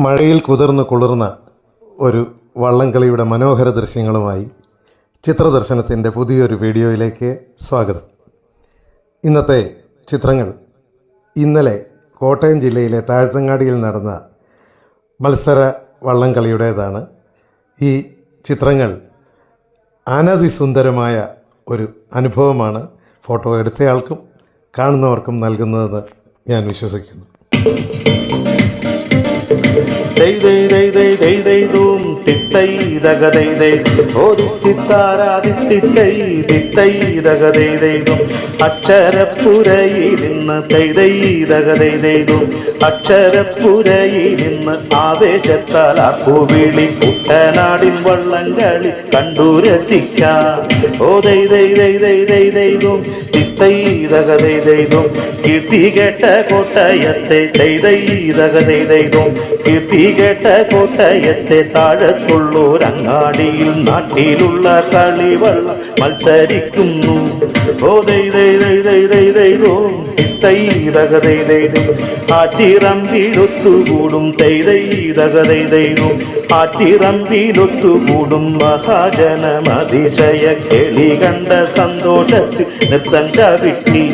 മഴയിൽ കുതിർന്ന് കുളിർന്ന ഒരു വള്ളംകളിയുടെ മനോഹര ദൃശ്യങ്ങളുമായി ചിത്രദർശനത്തിന്റെ പുതിയൊരു വീഡിയോയിലേക്ക് സ്വാഗതം. ഇന്നത്തെ ചിത്രങ്ങൾ ഇന്നലെ കോട്ടയം ജില്ലയിലെ താഴ്ത്തങ്ങാടിയിൽ നടന്ന മത്സര വള്ളംകളിയുടേതാണ്. ഈ ചിത്രങ്ങൾ അനതിസുന്ദരമായ ഒരു അനുഭവമാണ് ഫോട്ടോ എടുത്തയാൾക്കും കാണുന്നവർക്കും നൽകുന്നതെന്ന് ഞാൻ വിശ്വസിക്കുന്നു. தை தை தை தை தை தூம் தித்தை தகதைதைதும் ஓதித்தாராதித்தித்தை தித்தை தகதைதைதும் അക്ഷരപ്പുരയിലിന്ന് കൈതൈതകതൈതും അക്ഷരപ്പുരയിലിന്ന് ആവേശത്താൽ അപ്പുവിളി കുട്ടനാടിൻ വള്ളംകളി കണ്ടു രസിക്കാം. ഓ ദൈതൈതൈതൈതൈതും തിത്തൈതകതൈതും കീർത്തി കേട്ട കോട്ടയത്തെ ദൈതൈതകതൈതും കീർത്തി കേട്ട കോട്ടയത്തെ താഴത്തു கொள்ளூர் அங்காடியில் நாட்டிலுள்ள கழிவள்ள மல்சரிக்கும் ஓதை தெய்தோம் தித்தை தகதை தெய்தும் ஆத்திரம்பிலொத்து கூடும் தெய்தை தகதை தெய்தும் ஆத்திரம்பிலொத்து கூடும் மகாஜனம் அதிசய கேளி கண்ட சந்தோஷத்தில் நிறுத்தஞ்சாவிட்டி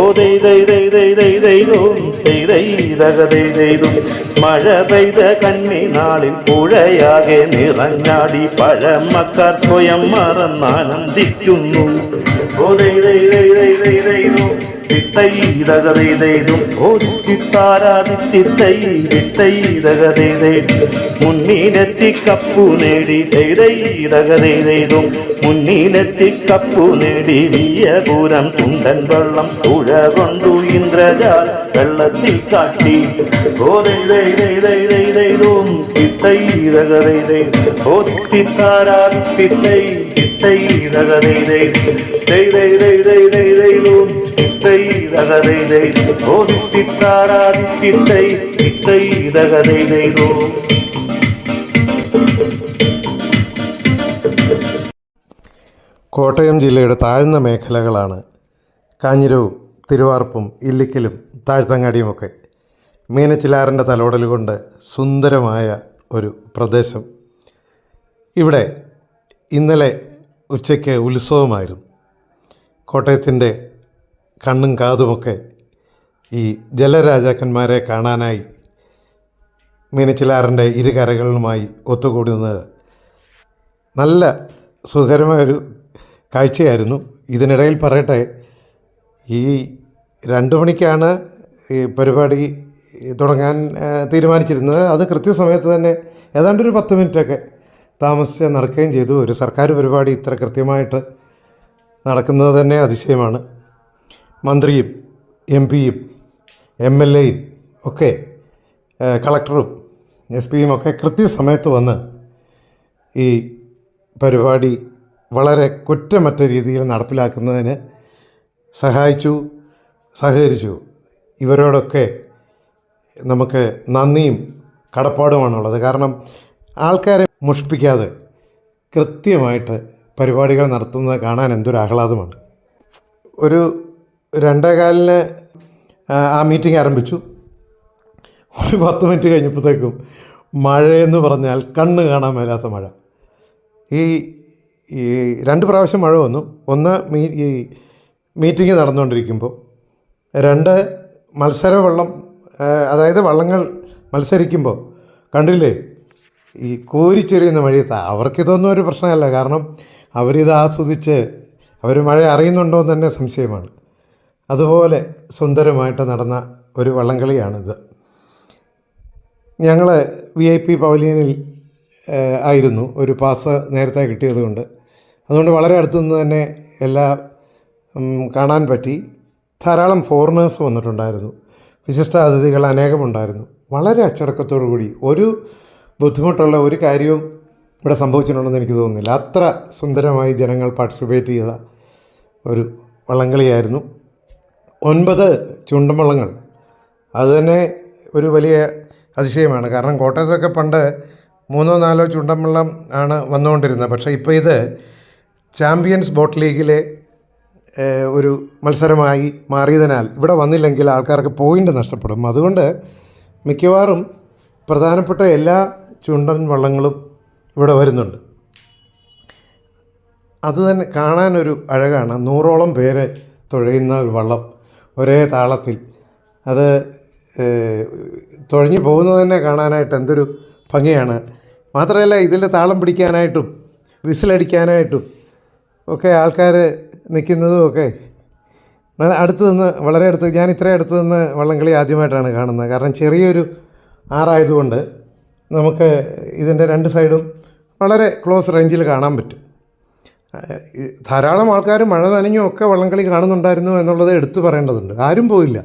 ஓதை தெய்தோம் தெய்தை தகதை தெய்தும் மழை பெய்த கண்ணி நாளில் புழையாகேன் നിറഞ്ഞാടി പഴമക്കാർ സ്വയം മറന്നാനന്ദിക്കുന്നു. മുന്നീനെത്തി കപ്പു നേടി തൈതൈതകതും മുന്നീനെത്തി കപ്പു നേടി വിയപുരം ചുണ്ടൻ വെള്ളം തുഴ കൊണ്ടു ഇന്ദ്രജാൽ വെള്ളത്തിൽ കാട്ടി ഓതെയ്തെയ്തെയ്തെയ്തെയ്തോം കോട്ടയം ജില്ലയുടെ താഴ്ന്ന മേഖലകളാണ് കാഞ്ഞിരവും തിരുവാർപ്പും ഇല്ലിക്കലും താഴ്ത്തങ്ങാടിയുമൊക്കെ മീനച്ചിലാറിന്റെ തലോടൽ കൊണ്ട് സുന്ദരമായ ഒരു പ്രദേശം. ഇവിടെ ഇന്നലെ ഉച്ചയ്ക്ക് ഉത്സവമായിരുന്നു. കോട്ടയത്തിന്റെ കണ്ണും കാതുമൊക്കെ ഈ ജലരാജാക്കന്മാരെ കാണാനായി മീനച്ചിലാറിന്റെ ഇരുകരകളുമായി ഒത്തുകൂടുന്നത് നല്ല സുഖകരമായൊരു കാഴ്ചയായിരുന്നു. ഇതിനിടയിൽ പറയട്ടെ ഈ രണ്ട് മണിക്കാണ് ഈ പരിപാടി തുടങ്ങാൻ തീരുമാനിച്ചിരുന്നത്. അത് കൃത്യസമയത്ത് തന്നെ ഏതാണ്ട് ഒരു പത്ത് മിനിറ്റൊക്കെ താമസിച്ച് നടക്കുകയും ചെയ്തു. ഒരു സർക്കാർ പരിപാടി ഇത്ര കൃത്യമായിട്ട് നടക്കുന്നത് തന്നെ അതിശയമാണ്. മന്ത്രിയും എം പിയും എം എൽ എയും ഒക്കെ കളക്ടറും എസ് പിയും ഒക്കെ കൃത്യസമയത്ത് വന്ന് ഈ പരിപാടി വളരെ കുറ്റമറ്റ രീതിയിൽ നടപ്പിലാക്കുന്നതിന് സഹായിച്ചു. സഹകരിച്ചു. ഇവരോടൊക്കെ നമുക്ക് നന്ദിയും കടപ്പാടുമാണുള്ളത്. കാരണം ആൾക്കാരെ മുഷിപ്പിക്കാതെ കൃത്യമായിട്ട് പരിപാടികൾ നടത്തുന്നത് കാണാൻ എന്തൊരു ആഹ്ലാദമാണ്. ഒരു രണ്ടേകാലിന് ആ, ആ മീറ്റിംഗ് ആരംഭിച്ചു. ഒരു പത്ത് മിനിറ്റ് കഴിഞ്ഞപ്പോഴത്തേക്കും മഴയെന്ന് പറഞ്ഞാൽ കണ്ണ് കാണാൻ മേലാത്ത മഴ. ഈ ഈ രണ്ട് പ്രാവശ്യം മഴ വന്നു. ഒന്ന് മീ ഈ മീറ്റിംഗ് നടന്നുകൊണ്ടിരിക്കുമ്പോൾ രണ്ട് മത്സര വള്ളം അതായത് വള്ളങ്ങൾ മത്സരിക്കുമ്പോൾ കണ്ടില്ലേ ഈ കോരിച്ചെറിയുന്ന മഴയത്ത് അവർക്കിതൊന്നും ഒരു പ്രശ്നമല്ല. കാരണം അവരിത് ആസ്വദിച്ച് അവർ മഴ അറിയുന്നുണ്ടോ എന്ന് തന്നെ സംശയമാണ്. അതുപോലെ സുന്ദരമായിട്ട് നടന്ന ഒരു വള്ളംകളിയാണിത്. ഞങ്ങൾ വി ഐ പി പവലിയനിൽ ആയിരുന്നു. ഒരു പാസ് നേരത്തെ കിട്ടിയതുകൊണ്ട്. അതുകൊണ്ട് വളരെ അടുത്തുനിന്ന് തന്നെ എല്ലാം കാണാൻ പറ്റി. ധാരാളം ഫോറിനേഴ്സ് വന്നിട്ടുണ്ടായിരുന്നു. വിശിഷ്ട അതിഥികൾ അനേകമുണ്ടായിരുന്നു. വളരെ അച്ചടക്കത്തോടു കൂടി ഒരു ബുദ്ധിമുട്ടുള്ള ഒരു കാര്യവും ഇവിടെ സംഭവിച്ചിട്ടുണ്ടെന്ന് എനിക്ക് തോന്നുന്നില്ല. അത്ര സുന്ദരമായി ജനങ്ങൾ പാർട്ടിസിപ്പേറ്റ് ചെയ്ത ഒരു വള്ളംകളിയായിരുന്നു. ഒൻപത് ചുണ്ടൻവള്ളങ്ങൾ അത് ഒരു വലിയ അതിശയമാണ്. കാരണം കോട്ടയത്തൊക്കെ പണ്ട് മൂന്നോ നാലോ ചുണ്ടൻവള്ളം ആണ് വന്നുകൊണ്ടിരുന്നത്. പക്ഷേ ഇപ്പോൾ ഇത് ചാമ്പ്യൻസ് ബോട്ട് ലീഗിലെ ഒരു മത്സരമായി മാറിയതിനാൽ ഇവിടെ വന്നില്ലെങ്കിൽ ആൾക്കാർക്ക് പോയിന്റ് നഷ്ടപ്പെടും. അതുകൊണ്ട് മിക്കവാറും പ്രധാനപ്പെട്ട എല്ലാ ചുണ്ടൻ വള്ളങ്ങളും ഇവിടെ വരുന്നുണ്ട്. അത് തന്നെ കാണാനൊരു അഴകാണ്. നൂറോളം പേര് തുഴയുന്ന ഒരു വള്ളം ഒരേ താളത്തിൽ. അത് തുഴഞ്ഞു പോകുന്നത് തന്നെ കാണാനായിട്ട് എന്തൊരു ഭംഗിയാണ്. മാത്രമല്ല ഇതിൽ താളം പിടിക്കാനായിട്ടും വിസിലടിക്കാനായിട്ടും ഒക്കെ ആൾക്കാർ നിൽക്കുന്നതും ഒക്കെ. നല്ല അടുത്ത് നിന്ന് വളരെ അടുത്ത് ഞാൻ ഇത്രയും അടുത്ത് നിന്ന് വള്ളംകളി ആദ്യമായിട്ടാണ് കാണുന്നത്. കാരണം ചെറിയൊരു ആറായതുകൊണ്ട് നമുക്ക് ഇതിന്റെ രണ്ട് സൈഡും വളരെ ക്ലോസ് റേഞ്ചിൽ കാണാൻ പറ്റും. ധാരാളം ആൾക്കാർ മഴ നനഞ്ഞും ഒക്കെ വള്ളംകളി കാണുന്നുണ്ടായിരുന്നു എന്നുള്ളത് എടുത്തു പറയേണ്ടതുണ്ട്. ആരും പോയില്ല.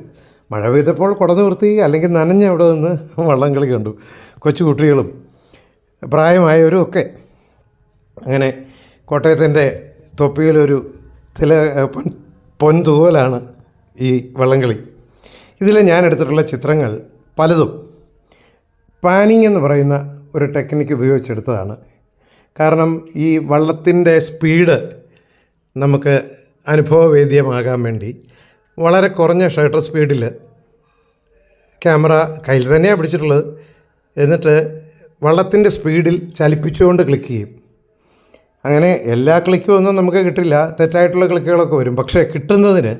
മഴ പെയ്തപ്പോൾ കുട നിവർത്തി അല്ലെങ്കിൽ നനഞ്ഞ് അവിടെ നിന്ന് വള്ളംകളി കണ്ടു. കൊച്ചു കുട്ടികളും പ്രായമായവരും ഒക്കെ അങ്ങനെ കോട്ടയത്തിന്റെ തൊപ്പിയിലൊരു തില പൊൻ പൊൻതൂവലാണ് ഈ വള്ളംകളി. ഇതിൽ ഞാൻ എടുത്തിട്ടുള്ള ചിത്രങ്ങൾ പലതും പാനിങ് എന്ന് പറയുന്ന ഒരു ടെക്നിക്ക് ഉപയോഗിച്ചെടുത്തതാണ്. കാരണം ഈ വള്ളത്തിന്റെ സ്പീഡ് നമുക്ക് അനുഭവവേദ്യമാകാൻ വേണ്ടി വളരെ കുറഞ്ഞ ഷട്ടർ സ്പീഡിൽ ക്യാമറ കയ്യിൽ തന്നെയാണ് പിടിച്ചിട്ടുള്ളത്. എന്നിട്ട് വള്ളത്തിന്റെ സ്പീഡിൽ ചലിപ്പിച്ചുകൊണ്ട് ക്ലിക്ക് ചെയ്യും. അങ്ങനെ എല്ലാ ക്ലിക്കും ഒന്നും നമുക്ക് കിട്ടില്ല. തെറ്റായിട്ടുള്ള ക്ലിക്കുകളൊക്കെ വരും. പക്ഷേ കിട്ടുന്നതിന്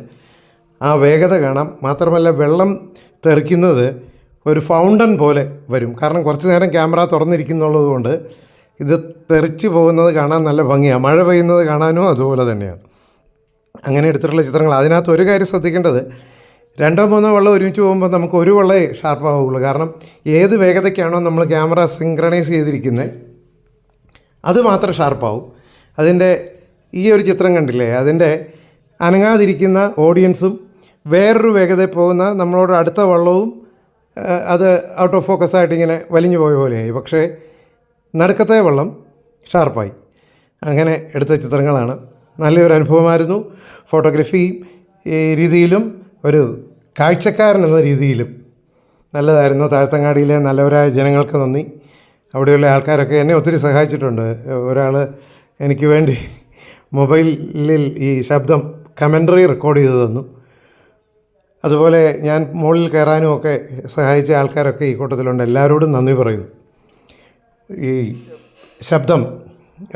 ആ വേഗത കാണാം. മാത്രമല്ല വെള്ളം തെറിക്കുന്നത് ഒരു ഫൗണ്ടൻ പോലെ വരും. കാരണം കുറച്ച് നേരം ക്യാമറ തുറന്നിരിക്കുന്നുള്ളത് കൊണ്ട് ഇത് തെറിച്ച് പോകുന്നത് കാണാൻ നല്ല ഭംഗിയാണ് മഴ പെയ്യുന്നത് കാണാനും അതുപോലെ തന്നെയാണ്. അങ്ങനെ എടുത്തിട്ടുള്ള ചിത്രങ്ങൾ. അതിനകത്ത് ഒരു കാര്യം ശ്രദ്ധിക്കേണ്ടത്. രണ്ടോ മൂന്നോ വെള്ളം ഒരുമിച്ച് പോകുമ്പോൾ നമുക്ക് ഒരു വെള്ളമേ ഷാർപ്പാവുള്ളൂ. കാരണം ഏത് വേഗതയ്ക്കാണോ നമ്മൾ ക്യാമറ സിങ്ക്രണൈസ് ചെയ്തിരിക്കുന്നത് അത് മാത്രം ഷാർപ്പാവും. അതിന്റെ ഈ ഒരു ചിത്രം കണ്ടില്ലേ? അതിന്റെ അനങ്ങാതിരിക്കുന്ന ഓഡിയൻസും വേറൊരു വേഗതയിൽ പോകുന്ന നമ്മളോട് അടുത്ത വള്ളവും അത് ഔട്ട് ഓഫ് ഫോക്കസ് ആയിട്ട് ഇങ്ങനെ വലിഞ്ഞു പോയ പോലെയായി. പക്ഷേ നടുക്കത്തെ വള്ളം ഷാർപ്പായി അങ്ങനെ എടുത്ത ചിത്രങ്ങളാണ്. നല്ലൊരു അനുഭവമായിരുന്നു. ഫോട്ടോഗ്രഫി രീതിയിലും ഒരു കാഴ്ചക്കാരൻ എന്ന രീതിയിലും നല്ലതായിരുന്നു. താഴ്ത്തങ്ങാടിയിലെ നല്ലവരായ ജനങ്ങൾക്ക് നന്ദി. അവിടെയുള്ള ആൾക്കാരൊക്കെ എന്നെ ഒത്തിരി സഹായിച്ചിട്ടുണ്ട്. ഒരാൾ എനിക്ക് വേണ്ടി മൊബൈലിൽ ഈ ശബ്ദം കമന്ററി റെക്കോർഡ് ചെയ്ത് തന്നു. അതുപോലെ ഞാൻ മുകളിൽ കയറാനും ഒക്കെ സഹായിച്ച ആൾക്കാരൊക്കെ ഈ കൂട്ടത്തിലുണ്ട്. എല്ലാവരോടും നന്ദി പറയുന്നു. ഈ ശബ്ദം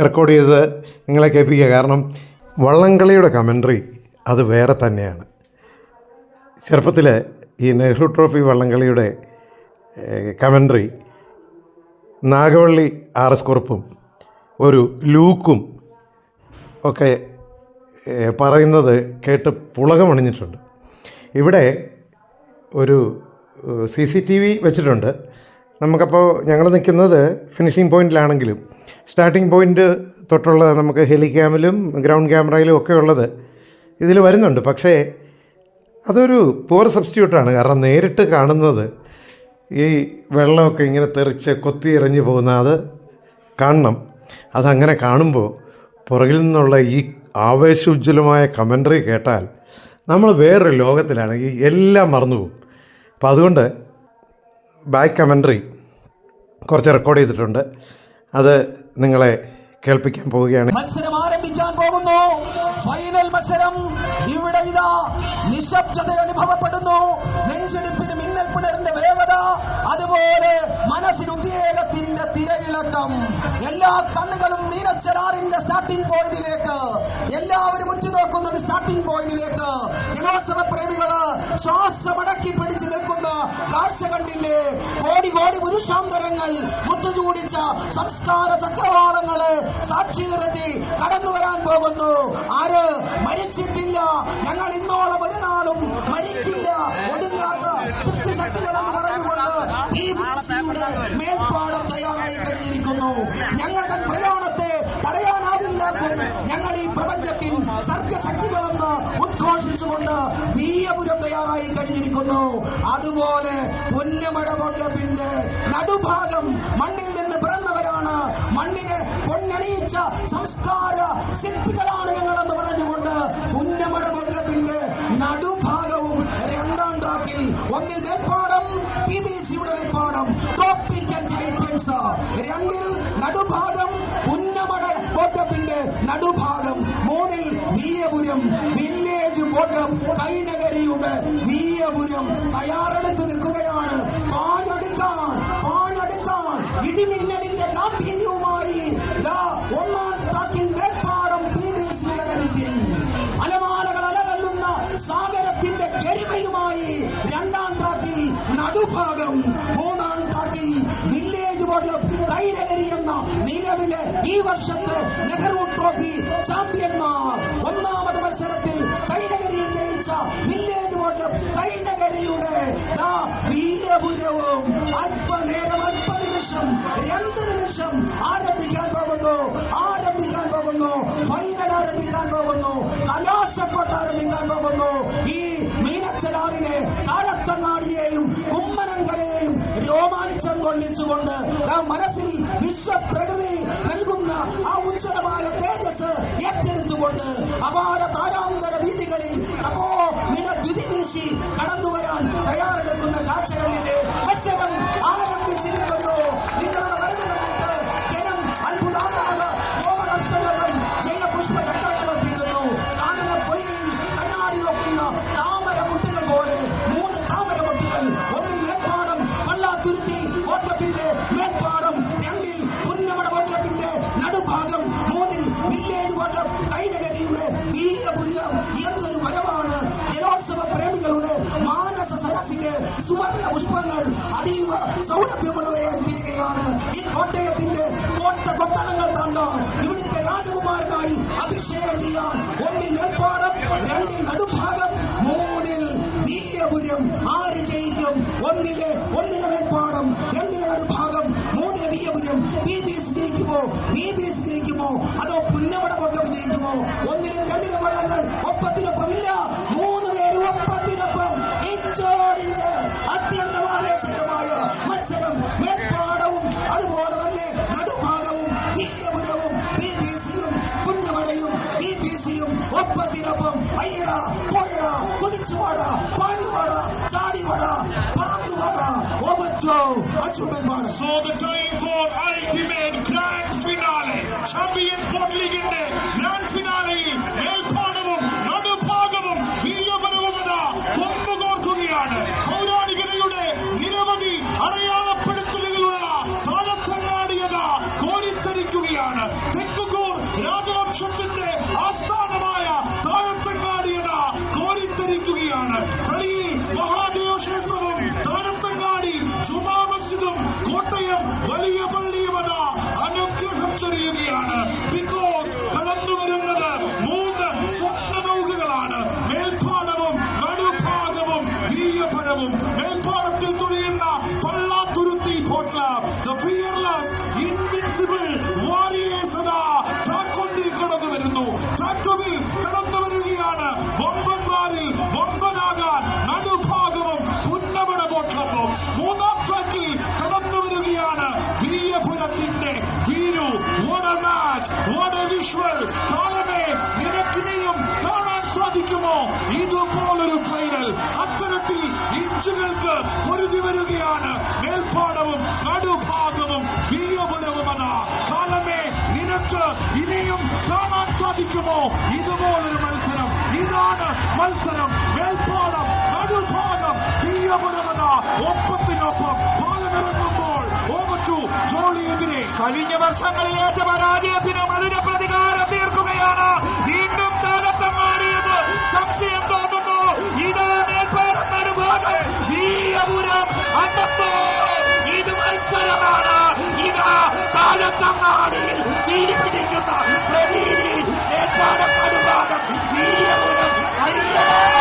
റെക്കോർഡ് ചെയ്ത് നിങ്ങളെ കേൾപ്പിക്കുക കാരണം വള്ളംകളിയുടെ കമന്ററി അത് വേറെ തന്നെയാണ്. ചെറുപ്പത്തിൽ ഈ നെഹ്റു ട്രോഫി വള്ളംകളിയുടെ കമന്ററി നാഗവള്ളി ആർ എസ് കുറുപ്പും ഒരു ലൂക്കും ഒക്കെ പറയുന്നത് കേട്ട് പുളകമണിഞ്ഞിട്ടുണ്ട്. ഇവിടെ ഒരു സി സി ടി വി വെച്ചിട്ടുണ്ട്. നമുക്കപ്പോൾ ഞങ്ങൾ നിൽക്കുന്നത് ഫിനിഷിംഗ് പോയിന്റിലാണെങ്കിലും സ്റ്റാർട്ടിംഗ് പോയിന്റ് തൊട്ടുള്ള നമുക്ക് ഹെലിക്യാമിലും ഗ്രൗണ്ട് ക്യാമറയിലും ഒക്കെ ഉള്ളത് ഇതിൽ വരുന്നുണ്ട്. പക്ഷേ അതൊരു പൂർ സബ്സ്റ്റിറ്റ്യൂട്ടാണ് കാരണം നേരിട്ട് കാണുന്നത് ഈ വെള്ളമൊക്കെ ഇങ്ങനെ തെറിച്ച് കൊത്തി എറിഞ്ഞു പോകുന്ന അത് കാണണം. അതങ്ങനെ കാണുമ്പോൾ പുറകിൽ നിന്നുള്ള ഈ ആവേശോജ്വലമായ കമന്ററി കേട്ടാൽ നമ്മൾ വേറൊരു ലോകത്തിലാണെങ്കിൽ എല്ലാം മറന്നുപോകും. അപ്പം അതുകൊണ്ട് ബാക്ക് കമന്ററി കുറച്ച് റെക്കോർഡ് ചെയ്തിട്ടുണ്ട്. അത് നിങ്ങളെ കേൾപ്പിക്കാൻ പോവുകയാണ്. മത്സരം ആരംഭിക്കാൻ പോകുന്നു. ഫൈനൽ മത്സരം. ഇവിടെ ഇതാ നിശബ്ദത അനുഭവപ്പെടുന്നു. അതുപോലെ മനസ്സിന് ഉദ്വേഗത്തിന്റെ തിരയിളക്കം. എല്ലാ കണ്ണുകളും മീനച്ചരാറിന്റെ സ്റ്റാർട്ടിംഗ് പോയിന്റിലേക്ക് എല്ലാവരും ഉറ്റുനോക്കുന്നത് സ്റ്റാർട്ടിംഗ് പോയിന്റിലേക്ക് ദിനോത്സവ പ്രേമികൾ ശ്വാസമടക്കി പിടിച്ചു നിൽക്കുന്ന കാഴ്ച കണ്ടില്ലേ? കോടി കോടി പുരുഷാന്തരങ്ങൾ മുത്തുചൂടിച്ച സംസ്കാര ചക്രവാളങ്ങൾ സാക്ഷി നിർത്തി കടന്നു വരാൻ പോകുന്നു. ആര്? മരിച്ചിട്ടില്ല. ഞങ്ങൾ ഇന്നോളം ഒരു നാളും മരിക്കില്ല. ഒടുങ്ങാത്ത സൃഷ്ടിശക്തികളെന്ന് പറഞ്ഞുകൊണ്ട് ഈ ഭൂമിയുടെ മേൽപ്പാടം തയ്യാറായി കഴിഞ്ഞിരിക്കുന്നു ഞങ്ങളുടെ പ്രയാണത്തെ തടയാനാവില്ലാക്കും ഞങ്ങൾ ഈ പ്രപഞ്ചത്തിൽ സർഗശക്തികളെന്ന് ഉദ്ഘോഷിച്ചുകൊണ്ട് വീയപുരം തയ്യാറായി കഴിഞ്ഞിരിക്കുന്നു. അതുപോലെ പുന്നമട കൊണ്ടപ്പിന്റെ നടുഭാഗം മണ്ണിൽ നിന്ന് പിറന്നവരാണ്. മണ്ണിനെ പൊന്നണിയിച്ച സംസ്കാര ശില്പികളാണ് ഞങ്ങളെന്ന് പറഞ്ഞുകൊണ്ട് പുന്നമട കൊണ്ടപ്പിന്റെ നടുഭാഗവും രണ്ടാം ട്രാക്കിൽ ഒന്നിൽ മേൽപ്പാടം പി ബി സിയുടെ മേൽപ്പാടം ട്രോപ്പിക്കൽ ടൈറ്റൻസ് രണ്ടിൽ നടുഭാഗം പുന്നമട കോട്ടപ്പിന്റെ നടുഭാഗം. മൂന്നിൽ വീയപുരം വില്ലേജ് കോട്ടം കൈനഗരിയുടെ വീയപുരം തയ്യാറെടുത്ത് നിലവിലെ ഈ വർഷത്തെ നെഹ്റു ട്രോഫി ചാമ്പ്യന്മാർ. ഒന്നാമത് മത്സരത്തിൽ കൈനകരിയിൽ ജയിച്ച വില്ലേജ് വോട്ട് കൈനകരിയുടെ വീരപുരവും അല്പനേരം അല്പ നിമിഷം രണ്ട് നിമിഷം ആരംഭിക്കാൻ പോകുന്നു ആരംഭിക്കാൻ പോകുന്നു ഫൈനൽ ആരംഭിക്കാൻ പോകുന്നു കലാശപ്പെട്ട് ആരംഭിക്കാൻ പോകുന്നു. ഈ രോമാഞ്ചം കൊള്ളിച്ചുകൊണ്ട് ആ മനസ്സിൽ വിശ്വപ്രകൃതി നൽകുന്ന ആ ഉജ്ജ്വലമായ തേജസ് ഏറ്റെടുത്തുകൊണ്ട് അപാര താരാന്തര വീതികളിൽ അപ്പോ നിന ദ്വിതി വീശി കടന്നുവരാൻ തയ്യാറെടുക്കുന്ന കാഴ്ചകളിലെ മത്സരം ആരംഭിച്ചിരിക്കുന്നു എസ് ജയിക്കുമോ അതോ പുന്നമട കൊണ്ടം ജയിക്കുമോ ഒന്നിനും രണ്ടിനും വള്ളങ്ങൾ ഒപ്പത്തിനൊപ്പമില്ല മൂന്ന് പേര് ഒപ്പത്തിനൊപ്പം. അത്യന്തം ആവേശകരമായ മത്സരം മേൽപ്പാടവും അതുപോലെ തന്നെ നടുഭാഗവും വീരപുരവും ബി ബി സിയും പുന്നമടയും ബി ബി സിയും ഒപ്പത്തിനൊപ്പം. അയ്യട പോയട കുതിച്ചുവാട പാടിവാട ചാടിവാട പറന്നുവാട ഓമറ്റോ അച്ചുടൻപാട് So the time for ultimate grand champion Fourth League in there. കഴിഞ്ഞ വർഷങ്ങളിലേറ്റ പരാജയത്തിനും അതിന് പ്രതികാരം തീർക്കുകയാണ്. വീണ്ടും താരത്തമാറിയത് സംശയം തോന്നുന്നു. ഇതാ മേൽപ്പാലം ഒരു ഭാഗം. വീര്യപുരം അന്നപ്പോ ഇത് മത്സരമാണ്. ഇതാ താഴത്തങ്ങാടിയിൽ തീപിടിക്കുന്ന പ്രതീതി മേൽപ്പാലം ഒരു ഭാഗം അയ്യേ പോയാ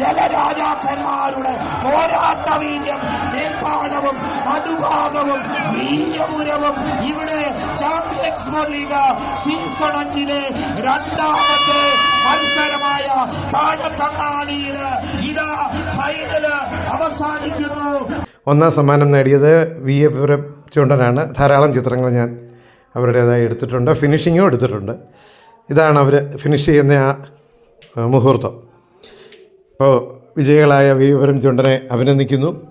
ജലരാജാക്കന്മാരുടെ പോരാട്ട വീര്യം നേപ്പാടവും നടുഭാഗവും വീര്യപുരവും. ഇവിടെ ചാമ്പ്യൻസ് ലീഗ് സീസൺ അഞ്ചിലെ രണ്ടാമത്തെ മത്സരമായ താഴത്തങ്ങാടിയിൽ ഇതാ ഫൈനൽ അവസാനിക്കുന്നു. ഒന്നാം സമ്മാനം നേടിയത് വി എ പുരം ചുണ്ടനാണ്. ധാരാളം ചിത്രങ്ങൾ ഞാൻ അവരുടേതായി എടുത്തിട്ടുണ്ട്. ഫിനിഷിങ്ങും എടുത്തിട്ടുണ്ട്. ഇതാണ് അവർ ഫിനിഷ് ചെയ്യുന്ന ആ, മുഹൂർത്തം. അപ്പോൾ വിജയികളായ വിവരം ചുണ്ടനെ അഭിനന്ദിക്കുന്നു.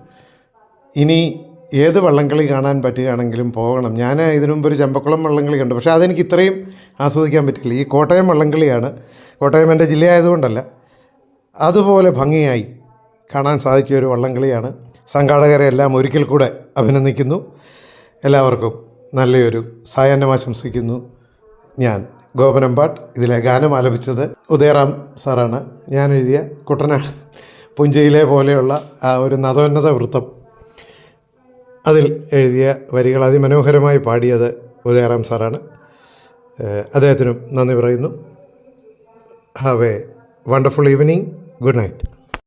ഇനി ഏത് വള്ളംകളി കാണാൻ പറ്റുകയാണെങ്കിലും പോകണം. ഞാൻ ഇതിനു മുമ്പ് ഒരു ചമ്പക്കുളം വള്ളംകളി കണ്ടു. പക്ഷേ അതെനിക്ക് ഇത്രയും ആസ്വദിക്കാൻ പറ്റില്ല. ഈ കോട്ടയം വള്ളംകളിയാണ്. കോട്ടയം എന്റെ ജില്ലയായതുകൊണ്ടല്ല. അതുപോലെ ഭംഗിയായി കാണാൻ സാധിച്ച ഒരു വള്ളംകളിയാണ്. സംഘാടകരെ എല്ലാം ഒരിക്കൽ കൂടെ അഭിനന്ദിക്കുന്നു. എല്ലാവർക്കും നല്ലൊരു സായാഹ്നം ആശംസിക്കുന്നു ഞാൻ. ഗോപനമ്പാട്ട് ഇതിലെ ഗാനം ആലപിച്ചത് ഉദയറാം സാറാണ്. ഞാൻ എഴുതിയ കുട്ടനാട് പുഞ്ചയിലെ പോലെയുള്ള ആ ഒരു നതോന്നത വൃത്തം. അതിൽ എഴുതിയ വരികൾ അതിമനോഹരമായി പാടിയത് ഉദയറാം സാറാണ്. അദ്ദേഹത്തിനും നന്ദി പറയുന്നു. Have a wonderful evening good night